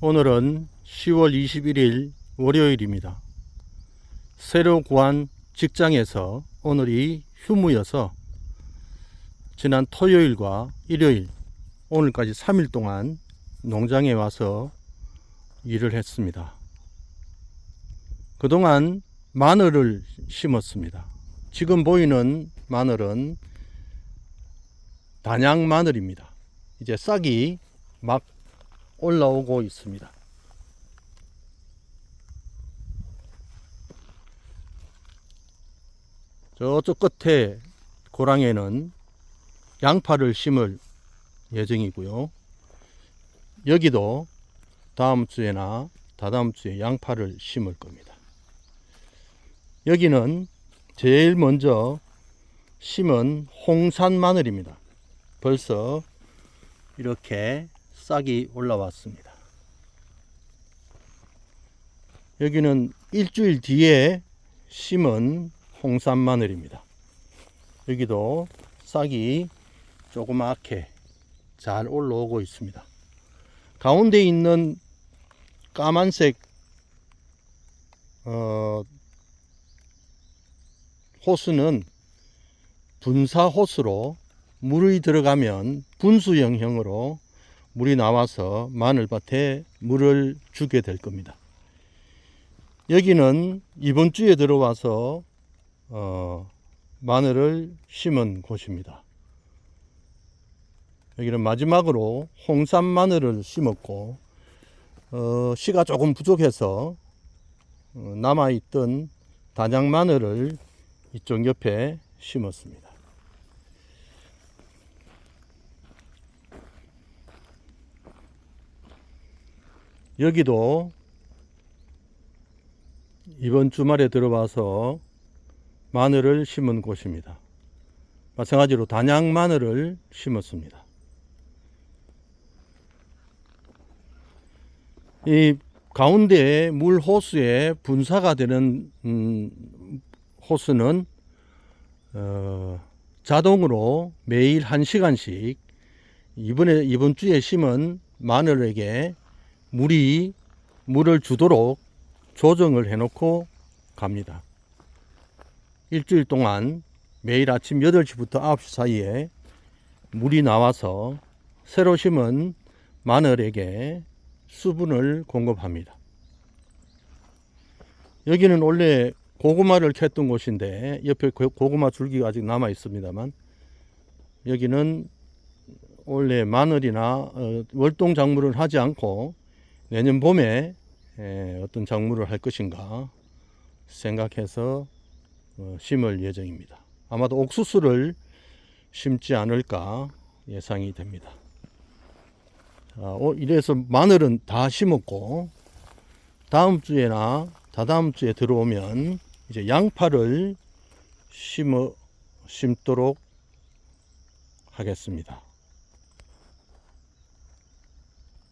오늘은 10월 21일 월요일입니다. 새로 구한 직장에서 오늘이 휴무여서 지난 토요일과 일요일 오늘까지 3일 동안 농장에 와서 일을 했습니다. 그동안 마늘을 심었습니다. 지금 보이는 마늘은 단양 마늘입니다. 이제 싹이 막 올라오고 있습니다. 저쪽 끝에 고랑에는 양파를 심을 예정이고요. 여기도 다음 주에나 다다음 주에 양파를 심을 겁니다. 여기는 제일 먼저 심은 홍산 마늘입니다. 벌써 이렇게 싹이 올라왔습니다. 여기는 일주일 뒤에 심은 홍산 마늘입니다. 여기도 싹이 조그맣게 잘 올라오고 있습니다. 가운데 있는 까만색 어, 호수는 분사 호수로 물이 들어가면 분수 형형으로 물이 나와서 마늘밭에 물을 주게 될 겁니다. 여기는 이번 주에 들어와서 어, 마늘을 심은 곳입니다. 여기는 마지막으로 홍산 마늘을 심었고 어, 씨가 조금 부족해서 어, 남아있던 단양 마늘을 이쪽 옆에 심었습니다. 여기도 이번 주말에 들어와서 마늘을 심은 곳입니다. 마찬가지로 단양 마늘을 심었습니다. 이 가운데 물 호수에 분사가 되는 음, 호수는 어, 자동으로 매일 한 시간씩 이번에 이번 주에 심은 마늘에게 물이 물을 주도록 조정을 해놓고 갑니다. 일주일 동안 매일 아침 8시부터 9시 사이에 물이 나와서 새로 심은 마늘에게 수분을 공급합니다. 여기는 원래 고구마를 캤던 곳인데 옆에 고- 고구마 줄기가 아직 남아 있습니다만 여기는 원래 마늘이나 어, 월동 작물을 하지 않고 내년 봄에 에, 어떤 작물을 할 것인가 생각해서 어, 심을 예정입니다. 아마도 옥수수를 심지 않을까 예상이 됩니다. 자, 어, 이래서 마늘은 다 심었고 다음 주에나 다다음 주에 들어오면 이제 양파를 심어 심도록 하겠습니다.